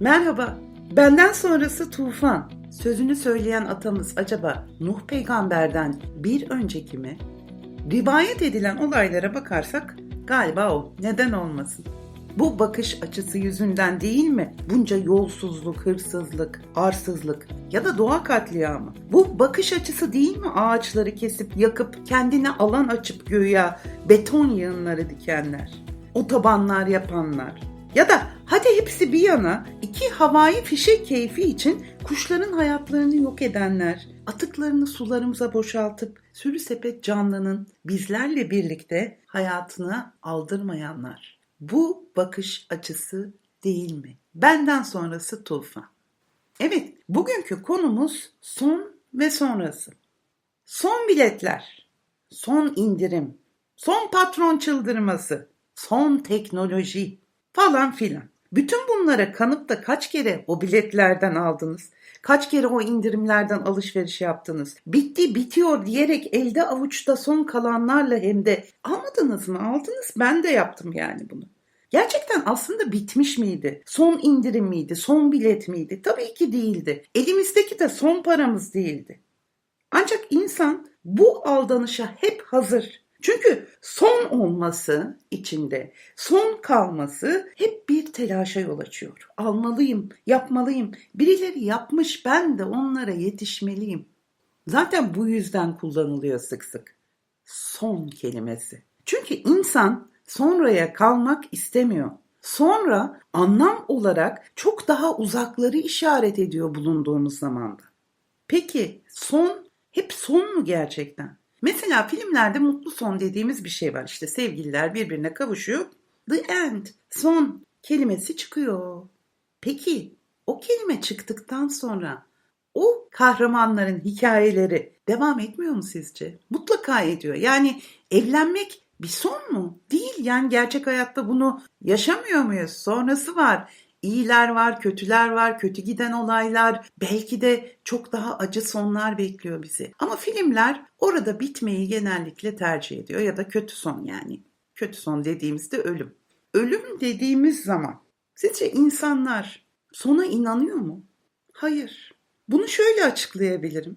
Merhaba, benden sonrası tufan. Sözünü söyleyen atamız acaba Nuh peygamberden bir önceki mi? Rivayet edilen olaylara bakarsak galiba o. Neden olmasın? Bu bakış açısı yüzünden değil mi bunca yolsuzluk, hırsızlık, arsızlık ya da doğa katliamı? Bu bakış açısı değil mi ağaçları kesip yakıp kendine alan açıp göğe beton yığınları dikenler? Otobanlar yapanlar, ya da hadi hepsi bir yana iki havai fişek keyfi için kuşların hayatlarını yok edenler, atıklarını sularımıza boşaltıp sürü sepet canlının bizlerle birlikte hayatını aldırmayanlar. Bu bakış açısı değil mi? Benden sonrası tufan. Evet, bugünkü konumuz son ve sonrası. Son biletler, son indirim, son patron çıldırması, son teknoloji, falan filan. Bütün bunlara kanıp da kaç kere o biletlerden aldınız? Kaç kere o indirimlerden alışveriş yaptınız? Bitti bitiyor diyerek elde avuçta son kalanlarla hem de almadınız mı? Aldınız. Ben de yaptım yani bunu. Gerçekten aslında bitmiş miydi? Son indirim miydi? Son bilet miydi? Tabii ki değildi. Elimizdeki de son paramız değildi. Ancak insan bu aldanışa hep hazır. Çünkü son olması içinde, son kalması hep bir telaşa yol açıyor. Almalıyım, yapmalıyım. Birileri yapmış ben de onlara yetişmeliyim. Zaten bu yüzden kullanılıyor sık sık. Son kelimesi. Çünkü insan sonraya kalmak istemiyor. Sonra anlam olarak çok daha uzakları işaret ediyor bulunduğumuz zamanda. Peki son hep son mu gerçekten? Mesela filmlerde mutlu son dediğimiz bir şey var. İşte sevgililer birbirine kavuşuyor. The end, son kelimesi çıkıyor. Peki o kelime çıktıktan sonra o kahramanların hikayeleri devam etmiyor mu sizce? Mutlaka ediyor. Yani evlenmek bir son mu? Değil. Yani gerçek hayatta bunu yaşamıyor muyuz? Sonrası var. İyiler var, kötüler var, kötü giden olaylar, belki de çok daha acı sonlar bekliyor bizi. Ama filmler orada bitmeyi genellikle tercih ediyor ya da kötü son yani. Kötü son dediğimizde ölüm. Ölüm dediğimiz zaman sizce insanlar sona inanıyor mu? Hayır. Bunu şöyle açıklayabilirim.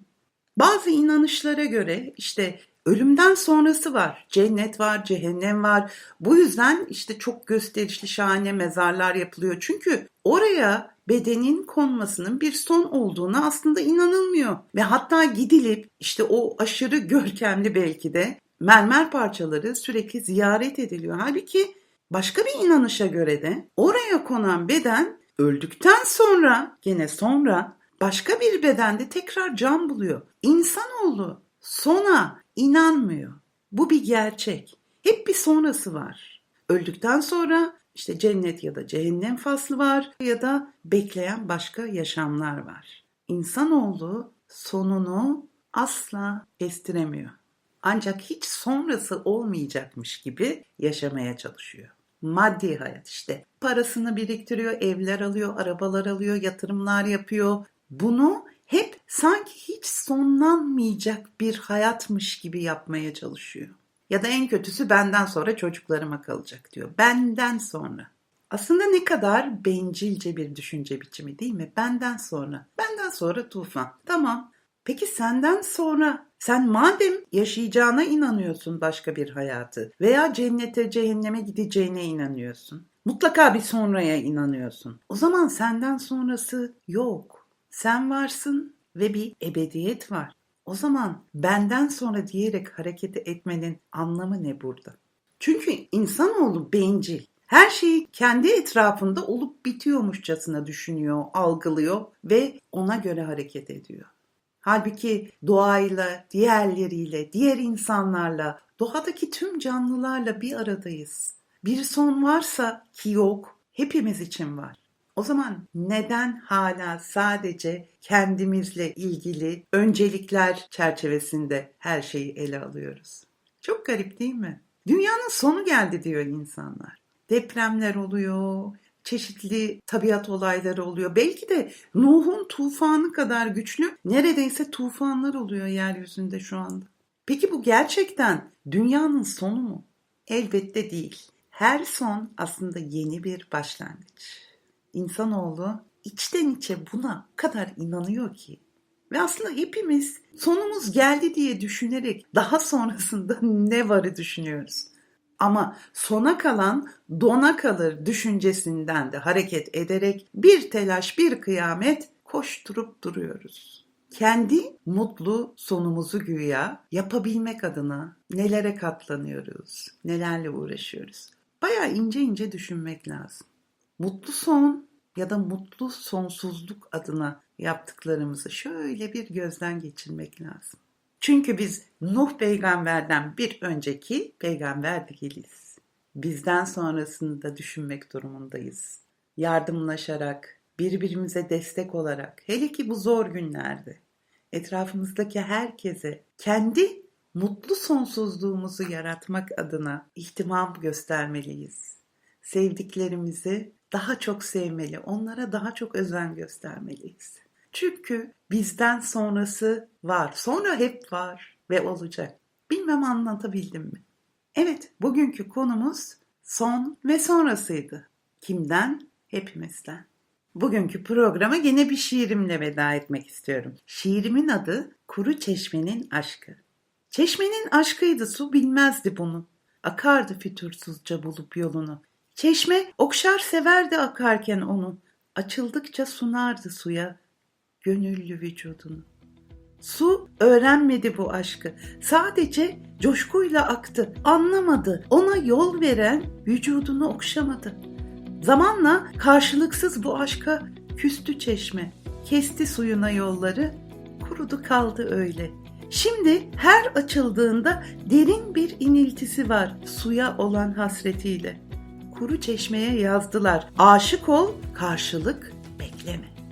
Bazı inanışlara göre işte ölümden sonrası var. Cennet var, cehennem var. Bu yüzden işte çok gösterişli şahane mezarlar yapılıyor. Çünkü oraya bedenin konmasının bir son olduğuna aslında inanılmıyor. Ve hatta gidilip işte o aşırı görkemli belki de mermer parçaları sürekli ziyaret ediliyor. Halbuki başka bir inanışa göre de oraya konan beden öldükten sonra gene sonra başka bir bedende tekrar can buluyor. İnsanoğlu sona inanmıyor. Bu bir gerçek. Hep bir sonrası var. Öldükten sonra işte cennet ya da cehennem faslı var ya da bekleyen başka yaşamlar var. İnsanoğlu sonunu asla kestiremiyor. Ancak hiç sonrası olmayacakmış gibi yaşamaya çalışıyor. Maddi hayat işte. Parasını biriktiriyor, evler alıyor, arabalar alıyor, yatırımlar yapıyor. Bunu hep sanki hiç sonlanmayacak bir hayatmış gibi yapmaya çalışıyor. Ya da en kötüsü benden sonra çocuklarıma kalacak diyor. Benden sonra. Aslında ne kadar bencilce bir düşünce biçimi değil mi? Benden sonra. Benden sonra tufan. Tamam. Peki senden sonra sen madem yaşayacağına inanıyorsun başka bir hayatı veya cennete cehenneme gideceğine inanıyorsun. Mutlaka bir sonraya inanıyorsun. O zaman senden sonrası yok. Sen varsın ve bir ebediyet var. O zaman benden sonra diyerek hareket etmenin anlamı ne burada? Çünkü insanoğlu bencil. Her şeyi kendi etrafında olup bitiyormuşçasına düşünüyor, algılıyor ve ona göre hareket ediyor. Halbuki doğayla, diğerleriyle, diğer insanlarla, doğadaki tüm canlılarla bir aradayız. Bir son varsa ki yok, hepimiz için var. O zaman neden hala sadece kendimizle ilgili öncelikler çerçevesinde her şeyi ele alıyoruz? Çok garip değil mi? Dünyanın sonu geldi diyor insanlar. Depremler oluyor, çeşitli tabiat olayları oluyor. Belki de Nuh'un tufanı kadar güçlü neredeyse tufanlar oluyor yeryüzünde şu anda. Peki bu gerçekten dünyanın sonu mu? Elbette değil. Her son aslında yeni bir başlangıç. İnsanoğlu içten içe buna kadar inanıyor ki. Ve aslında hepimiz sonumuz geldi diye düşünerek daha sonrasında ne varı düşünüyoruz. Ama sona kalan dona kalır düşüncesinden de hareket ederek bir telaş bir kıyamet koşturup duruyoruz. Kendi mutlu sonumuzu güya yapabilmek adına nelere katlanıyoruz, nelerle uğraşıyoruz. Bayağı ince ince düşünmek lazım. Mutlu son ya da mutlu sonsuzluk adına yaptıklarımızı şöyle bir gözden geçirmek lazım. Çünkü biz Nuh peygamberden bir önceki peygamber değiliz. Bizden sonrasını da düşünmek durumundayız. Yardımlaşarak, birbirimize destek olarak, hele ki bu zor günlerde etrafımızdaki herkese kendi mutlu sonsuzluğumuzu yaratmak adına ihtimam göstermeliyiz. Sevdiklerimizi daha çok sevmeli, onlara daha çok özen göstermeliyiz. Çünkü bizden sonrası var, sonra hep var ve olacak. Bilmem anlatabildim mi? Evet, bugünkü konumuz son ve sonrasıydı. Kimden? Hepimizden. Bugünkü programa yine bir şiirimle veda etmek istiyorum. Şiirimin adı Kuru Çeşmenin Aşkı. Çeşmenin aşkıydı su bilmezdi bunu. Akardı fütursuzca bulup yolunu. Çeşme okşar severdi akarken onu. Açıldıkça sunardı suya gönüllü vücudunu. Su öğrenmedi bu aşkı. Sadece coşkuyla aktı. Anlamadı. Ona yol veren vücudunu okşamadı. Zamanla karşılıksız bu aşka küstü çeşme. Kesti suyuna yolları. Kurudu kaldı öyle. Şimdi her açıldığında derin bir iniltisi var suya olan hasretiyle. Kuru çeşmeye yazdılar. Aşık ol, karşılık bekleme.